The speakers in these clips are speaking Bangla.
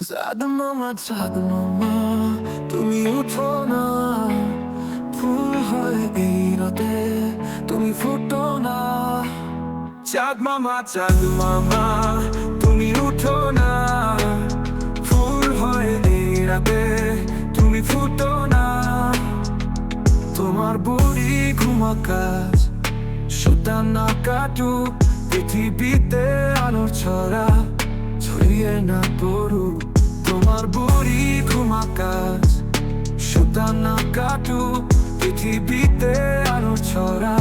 চাঁদ মামা চাঁদ মামা তুমি উঠো না। ফুল হয় এই রাতে তুমি ফুটো না। চাঁদ মামা চাঁদ মামা, তুমি উঠো না। ফুল হয় এই রাতে তুমি ফুটো না। তোমার বুড়ি ঘুমাকাশ সুতা না কাটু পৃথিবীতে আলোর ছড়া কাটু পৃথিবীতে আলোর ছড়া।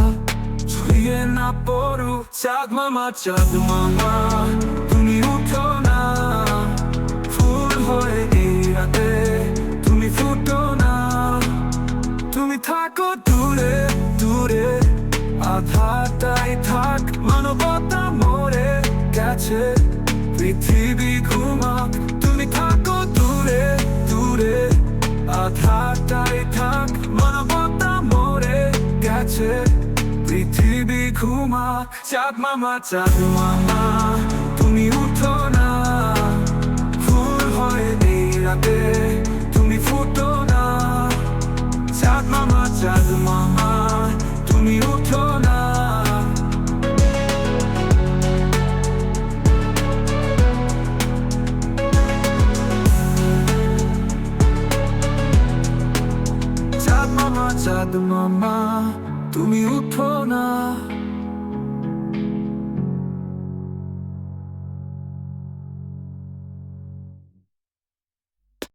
ছড়িয়ে না পড়ু চাঁদ মামা চাঁদ মামা, তুমি উঠো না। ফুল হয়ে এই রাতে তুমি ফুটো না। তুমি থাকো দূরে দূরে আধাটাই থাক, মানবতা মরে গেছে, পৃথিবী ঘুমাক। তুমি থাকো দূরে দূরে আধাটাই থাক মানবতা মরে গেছে। পৃথিবী ঘুমাক, চাঁদ মামা চাঁদ মামা, তুমি উঠো না। ফুল হয়ে এই রাতে, তুমি ফুটো না। চাঁদ মামা চাঁদ মামা, তুমি উঠো মামা চাঁদ মামা তুমি উঠো না।